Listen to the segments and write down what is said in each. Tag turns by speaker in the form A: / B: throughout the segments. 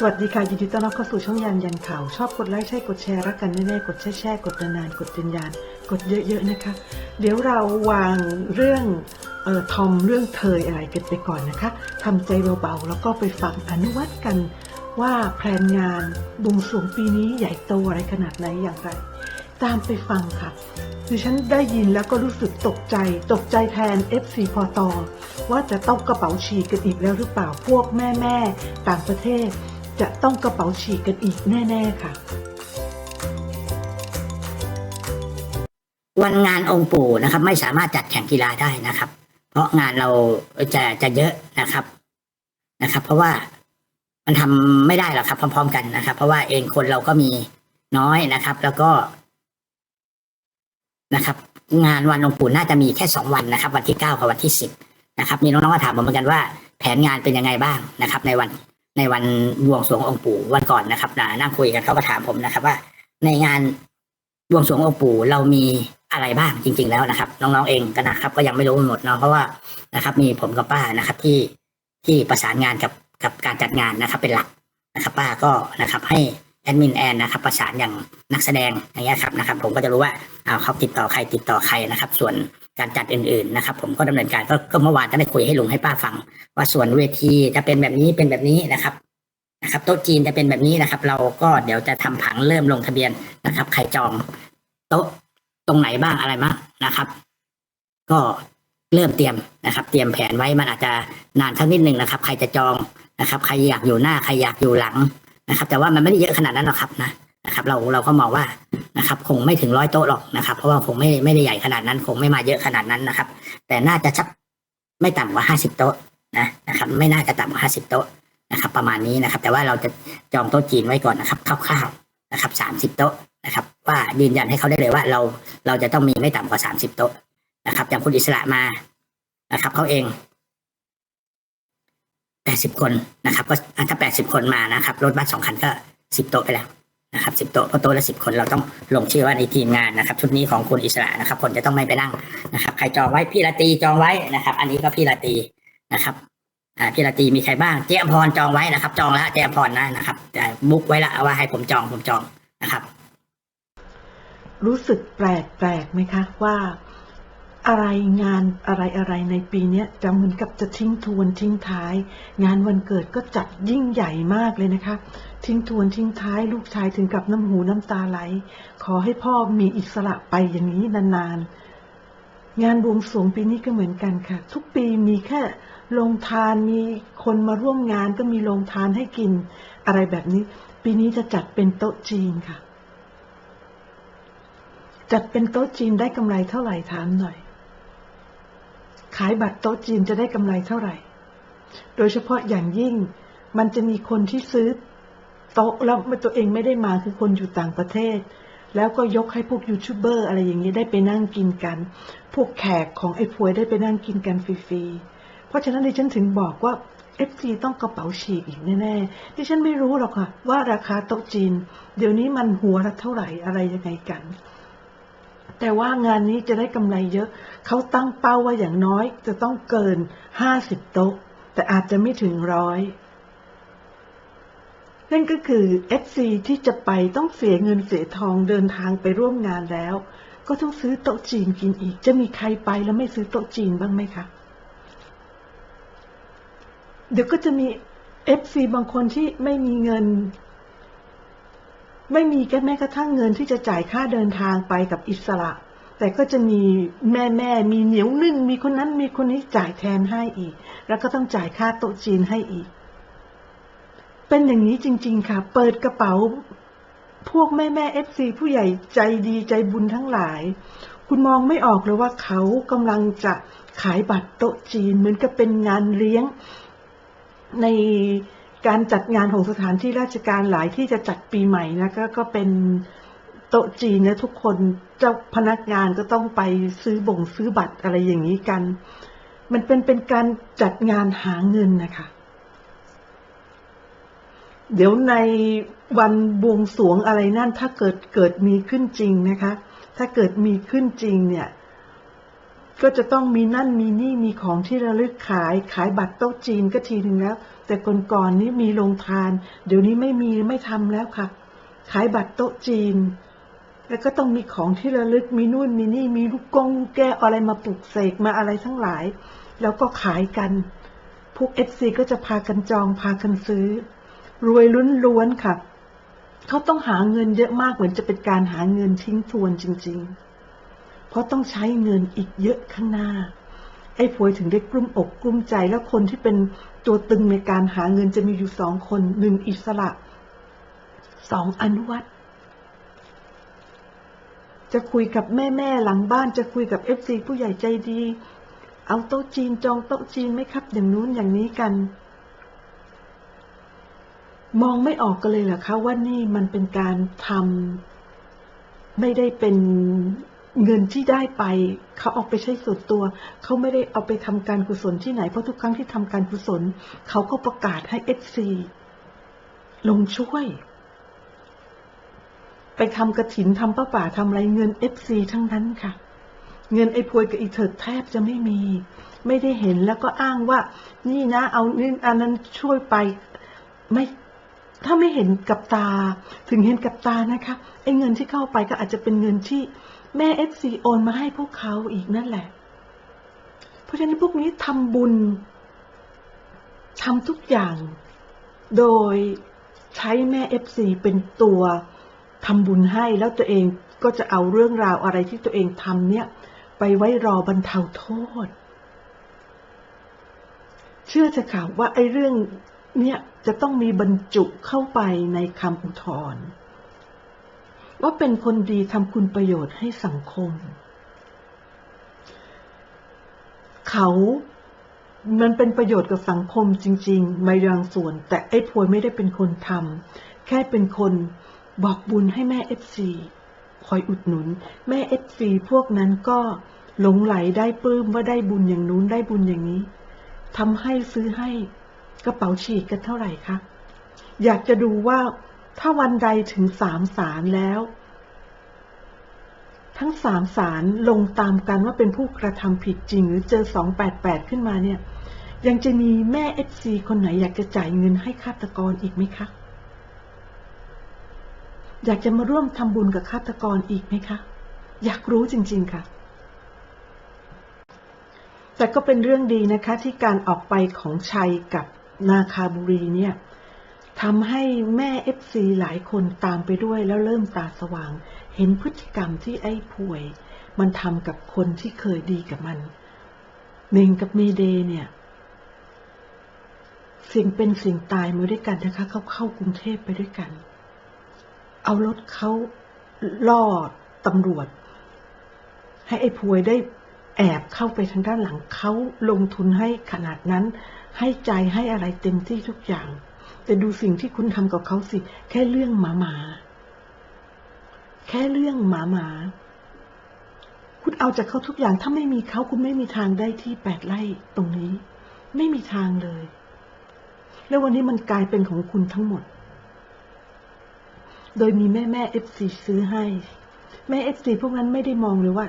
A: สวัสดีค่ะ ยินดีต้อนรับเข้าสู่ช่องยานยันข่าว ชอบกดไลค์ใช่กดแชร์รักกันแน่ๆกดแช่แช่กดนานๆกดเป็นยานกดเยอะๆนะคะ เดี๋ยวเราวางเรื่องเอ่อทอมเรื่องเทยอะไรกันไปก่อนนะคะทำใจเบาๆ แล้วก็ไปฟังอนุวัตกันว่าแพลนงานบวงสรวงปีนี้ใหญ่โตอะไรขนาดไหนอย่างไร ตามไปฟังค่ะดิฉันได้ยินแล้วก็รู้สึกตกใจ ตกใจแทน FC พอตอว่าจะต้องกระเป๋าฉีกกันอีกแล้วหรือเปล่าพวกแม่แม่ต่างประเทศ จะต้องกระเป๋าฉีกกันอีกแน่ๆค่ะ
B: วันงานองค์ปู่นะครับ ไม่สามารถจัดแข่งกีฬาได้นะครับ เพราะงานเราจะจะเยอะนะครับนะครับ เพราะว่ามันทำไม่ได้หรอกครับ พร้อม ๆ กันนะครับ เพราะว่าเองคนเราก็มีน้อยนะครับ แล้วก็นะครับ งานวันองค์ปู่น่าจะมีแค่สองวันนะครับ วันที่เก้ากับวันที่สิบนะครับ มีน้องๆมาถามผมเหมือนกันว่า แผนงานเป็นยังไงบ้างนะครับ ในวัน ในวันบวงสรวงองค์ปู่วันก่อนนะครับนะนั่งคุยกันเขาก็ถามผมนะครับ ว่า ในงานบวงสรวงองค์ปู่เรามีอะไรบ้างจริง ๆ แล้วนะครับ น้องๆเองก็นะครับ ก็ยังไม่รู้หมดเนาะเพราะว่านะครับ มีผมกับป้านะครับ ที่ที่ประสานงานกับกับการจัดงานนะครับ เป็นหลักนะครับ ป้าก็นะครับ ให้แอดมินแอนนะครับ ประสานอย่างนักแสดงอย่างเงี้ยครับนะครับ ผมก็จะรู้ว่าเอาเขาติดต่อใครติดต่อใครนะครับ ส่วน การจัดอื่นๆนะครับ ผมก็ดำเนินการก็เมื่อวานก็ได้คุยให้ลุงให้ป้าฟัง ว่าส่วนเวทีจะเป็นแบบนี้เป็นแบบนี้นะครับนะครับโต๊ะจีนจะเป็นแบบนี้นะครับ เราก็เดี๋ยวจะทำผังเริ่มลงทะเบียนนะครับ ใครจองโต๊ะตรงไหนบ้างอะไรบ้างนะครับ ก็เริ่มเตรียมนะครับ เตรียมแผนไว้มันอาจจะนานสักนิดหนึ่งนะครับ ใครจะจองนะครับ ใครอยากอยู่หน้าใครอยากอยู่หลังนะครับ แต่ว่ามันไม่ได้เยอะขนาดนั้นหรอกครับนะนะครับ เราเราก็มองว่า นะครับคงไม่ถึงร้อยโต๊ะหรอกนะครับ เพราะว่าคงไม่ไม่ได้ใหญ่ขนาดนั้น คงไม่มาเยอะขนาดนั้นนะครับ แต่น่าจะชักไม่ต่ำกว่าห้าสิบโต๊ะนะนะครับ ไม่น่าจะต่ำกว่าห้าสิบโต๊ะนะครับ ประมาณนี้นะครับ แต่ว่าเราจะจองโต๊ะจีนไว้ก่อนนะครับคร่าวๆนะครับสามสิบโต๊ะนะครับ ว่ายืนยันให้เขาได้เลยว่าเราเราจะต้องมีไม่ต่ำกว่าสามสิบโต๊ะนะครับอย่างคุณอิสระมานะครับเขาเองแปดสิบคนนะครับ ก็ถ้าแปดสิบคนมานะครับรถบัสสองคันก็สิบโต๊ะไปแล้ว นะครับสิบโต๊ะเพราะโต๊ะละสิบคนเราต้องลงชื่อว่าในทีมงานนะครับ ชุดนี้ของคุณอิสระนะครับ คนจะต้องไม่ไปนั่งนะครับ ใครจองไว้พี่ละตีจองไว้นะครับ อันนี้ก็พี่ละตีนะครับอ่าพี่ราตีมีใครบ้างเจ๊อพรจองไว้นะครับ จองแล้วเจ๊อพรนะนะครับแต่บุ๊กไว้ละว่าให้ผมจองผมจองนะครับ
A: รู้สึกแปลกแปลกไหมคะว่า อะไรงานอะไรอะไรในปีนี้จะเหมือนกับจะทิ้งทวนทิ้งท้าย งานวันเกิดก็จัดยิ่งใหญ่มากเลยนะคะ ทิ้งทวนทิ้งท้าย ลูกชายถึงกับน้ำหูน้ำตาไหล ขอให้พ่อมีอิสระไปอย่างนี้นานๆ งานบวงสรวงปีนี้ก็เหมือนกันค่ะ ทุกปีมีแค่ลงทานมีคนมาร่วมงานก็มีลงทานให้กินอะไรแบบนี้ ปีนี้จะจัดเป็นโต๊ะจีนค่ะ จัดเป็นโต๊ะจีนได้กำไรเท่าไหร่ถามหน่อย ขายบัตรโต๊ะจีนจะได้กำไรเท่าไหร่ โดยเฉพาะอย่างยิ่งมันจะมีคนที่ซื้อโต๊ะแล้วตัวเองไม่ได้มาคือคนอยู่ต่างประเทศ แล้วก็ยกให้พวกยูทูบเบอร์อะไรอย่างนี้ได้ไปนั่งกินกัน พวกแขกของไอ้พวยได้ไปนั่งกินกันฟรีๆ เพราะฉะนั้นดิฉันถึงบอกว่า FC ต้องกระเป๋าฉีกอีกแน่ๆดิฉันไม่รู้หรอกค่ะว่าราคาโต๊ะจีน เดี๋ยวนี้มันหัวละเท่าไหร่อะไรยังไงกัน แต่ว่างานนี้จะได้กำไรเยอะ เขาตั้งเป้าว่าอย่างน้อยจะต้องเกินห้าสิบโต๊ะ แต่อาจจะไม่ถึงร้อยนั่นก็คือ FC ที่จะไปต้องเสียเงินเสียทองเดินทางไปร่วมงานแล้ว ก็ต้องซื้อโต๊ะจีนกินอีก จะมีใครไปแล้วไม่ซื้อโต๊ะจีนบ้างไหมคะ เดี๋ยวก็จะมี FC บางคนที่ไม่มีเงิน ไม่มีแม้กระทั่งเงินที่จะจ่ายค่าเดินทางไปกับอิสระ แต่ก็จะมีแม่แม่มีเหนียวนึ่ง มีคนนั้นมีคนนี้จ่ายแทนให้อีก แล้วก็ต้องจ่ายค่าโต๊ะจีนให้อีก เป็นอย่างนี้จริง ๆ ค่ะ เปิดกระเป๋า พวกแม่แม่เอฟซีผู้ใหญ่ใจดีใจบุญทั้งหลาย คุณมองไม่ออกเลยว่าเขากำลังจะขายบัตรโต๊ะจีนเหมือนกับเป็นงานเลี้ยงใน การจัดงานของสถานที่ราชการหลายที่จะจัดปีใหม่นะก็ก็เป็นโต๊ะจีนนะทุกคนเจ้าพนักงานก็ต้องไปซื้อบ่งซื้อบัตรอะไรอย่างนี้กัน มันเป็นเป็นการจัดงานหาเงินนะคะ เดี๋ยวในวันบวงสวงอะไรนั่นถ้าเกิดเกิดมีขึ้นจริงนะคะ ถ้าเกิดมีขึ้นจริงเนี่ย ก็จะต้องมีนั่นมีนี่มีของที่ระลึกขายขายบัตรโต๊ะจีนก็ทีหนึ่งแล้ว แต่ก่อนๆนี้มีโรงทาน เดี๋ยวนี้ไม่มีไม่ทำแล้วค่ะ ขายบัตรโต๊ะจีน แล้วก็ต้องมีของที่ระลึกมีนู่นมีนี่มีลูกกงแก้วอะไรมาปลุกเสกมาอะไรทั้งหลาย แล้วก็ขายกัน พวกเอฟซีก็จะพากันจองพากันซื้อ รวยลุ้นล้วนๆค่ะ เขาต้องหาเงินเยอะมากเหมือนจะเป็นการหาเงินทิ้งทวนจริง ๆ เพราะต้องใช้เงินอีกเยอะข้างหน้า ไอ้พวยถึงได้กลุ้มอกกลุ้มใจแล้วคนที่เป็นตัวตึงในการหาเงินจะมีอยู่สองคนหนึ่งอิสระสองอนุวัตจะคุยกับแม่แม่หลังบ้านจะคุยกับเอฟซีผู้ใหญ่ใจดี เอาโต๊ะจีนจองโต๊ะจีนไหมครับ อย่างนู้นอย่างนี้กัน มองไม่ออกกันเลยเหรอคะว่านี่มันเป็นการทำไม่ได้เป็น เงินที่ได้ไป เขาเอาไปใช้ส่วนตัว เขาไม่ได้เอาไปทำการกุศลที่ไหน เพราะทุกครั้งที่ทำการกุศล เขาก็ประกาศให้เอฟซีลงช่วย ไปทำกระถินทำประป่าทำอะไรเงินเอฟซีทั้งนั้นค่ะ เงินไอ้พวยกับอีเถิดแทบจะไม่มี ไม่ได้เห็นแล้วก็อ้างว่า นี่นะ เอานี่อันนั้นช่วยไปไม่ถ้าไม่เห็นกับตา ถึงเห็นกับตานะคะไอ้เงินที่เข้าไปก็อาจจะเป็นเงินที่ แม่เอฟซีโอนมาให้พวกเขาอีกนั่นแหละ เพราะฉะนั้นพวกนี้ทำบุญทำทุกอย่าง โดยใช้แม่เอฟซีเป็นตัวทำบุญให้แล้วตัวเองก็จะเอาเรื่องราวอะไรที่ตัวเองทำเนี่ย ไปไว้รอบรรเทาโทษ เชื่อจะข่าวว่าไอ้เรื่องเนี่ยจะต้องมีบรรจุเข้าไปในคำอุทธรณ์ ว่าเป็นคนดีทำคุณประโยชน์ให้สังคม เขามันเป็นประโยชน์กับสังคมจริง ๆ ไม่บางส่วน แต่ไอ้พวยไม่ได้เป็นคนทำแค่เป็นคนบอกบุญให้แม่เอฟซีคอยอุดหนุน แม่เอฟซีพวกนั้นก็หลงไหลได้ปลื้มว่าได้บุญอย่างนู้นได้บุญอย่างนี้ทำให้ซื้อให้กระเป๋าฉีกกันเท่าไหร่คะอยากจะดูว่า ถ้าวันใดถึงสามสารแล้ว ทั้งสามสารลงตามกันว่าเป็นผู้กระทำผิดจริง หรือเจอสองแปดแปดขึ้นมาเนี่ย ยังจะมีแม่เอฟซีคนไหนอยากจะจ่ายเงินให้ฆาตกรอีกไหมคะ อยากจะมาร่วมทำบุญกับฆาตกรอีกไหมคะ อยากรู้จริง ๆค่ะแต่ก็เป็นเรื่องดีนะคะที่การออกไปของชัยกับนาคาบุรีเนี่ย ทำให้แม่เอฟซีหลายคนตามไปด้วยแล้วเริ่มตาสว่าง เห็นพฤติกรรมที่ไอ้ป่วย มันทำกับคนที่เคยดีกับมันเมงกับเมเดเนี่ย สิ่งเป็นสิ่งตายมาด้วยกันนะคะ เขาเข้ากรุงเทพไปด้วยกัน เอารถเขาล่อตำรวจ ให้ไอ้พวยได้แอบเข้าไปทางด้านหลังเขาลงทุนให้ขนาดนั้น ให้ใจให้อะไรเต็มที่ทุกอย่าง แต่ดูสิ่งที่คุณทำกับเขาสิ แค่เรื่องหมาหมา แค่เรื่องหมาหมา คุณเอาจากเขาทุกอย่าง ถ้าไม่มีเขาคุณไม่มีทางได้ที่แปดไร่ตรงนี้ ไม่มีทางเลย แล้ววันนี้มันกลายเป็นของคุณทั้งหมด โดยมีแม่แม่เอฟซีซื้อให้ แม่เอฟซีพวกนั้นไม่ได้มองเลยว่า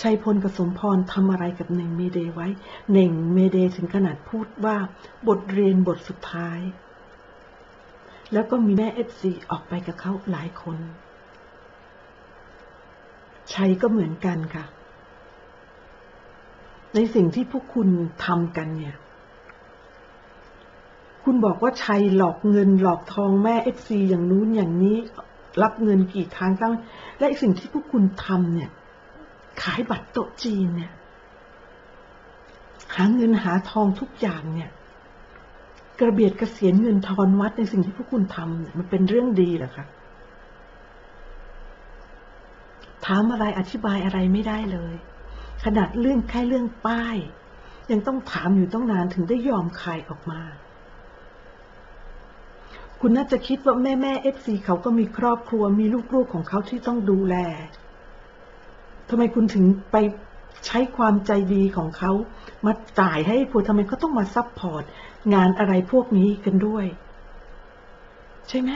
A: ชัยพลกับสมพรทำอะไรกับเน่งเมเดไว้ เน่งเมเดถึงขนาดพูดว่า บทเรียนบทสุดท้าย แล้วก็มีแม่เอฟซีออกไปกับเขาหลายคน ชัยก็เหมือนกันค่ะ ในสิ่งที่พวกคุณทำกันเนี่ย คุณบอกว่าชัยหลอกเงินหลอกทองแม่เอฟซีอย่างนู้นอย่างนี้ รับเงินกี่ครั้งตั้งและสิ่งที่พวกคุณทำเนี่ย ขายบัตรโต๊ะจีนเนี่ย หาเงินหาทองทุกอย่างเนี่ย กระเบียดกระเสียนเงินทอนวัดในสิ่งที่พวกคุณทำมันเป็นเรื่องดีเหรอคะถามอะไรอธิบายอะไรไม่ได้เลย ขนาดเรื่องแค่เรื่องป้าย ยังต้องถามอยู่ต้องนานถึงได้ยอมคายออกมา คุณน่าจะคิดว่าแม่แม่เอฟซีเขาก็มีครอบครัวมีลูกๆของเขาที่ต้องดูแลทำไมคุณถึงไป ใช้ความใจดีของเขามาจ่ายให้ผู้ทำไมเขาต้องมาซัพพอร์ตงานอะไรพวกนี้กันด้วย ใช่ไหม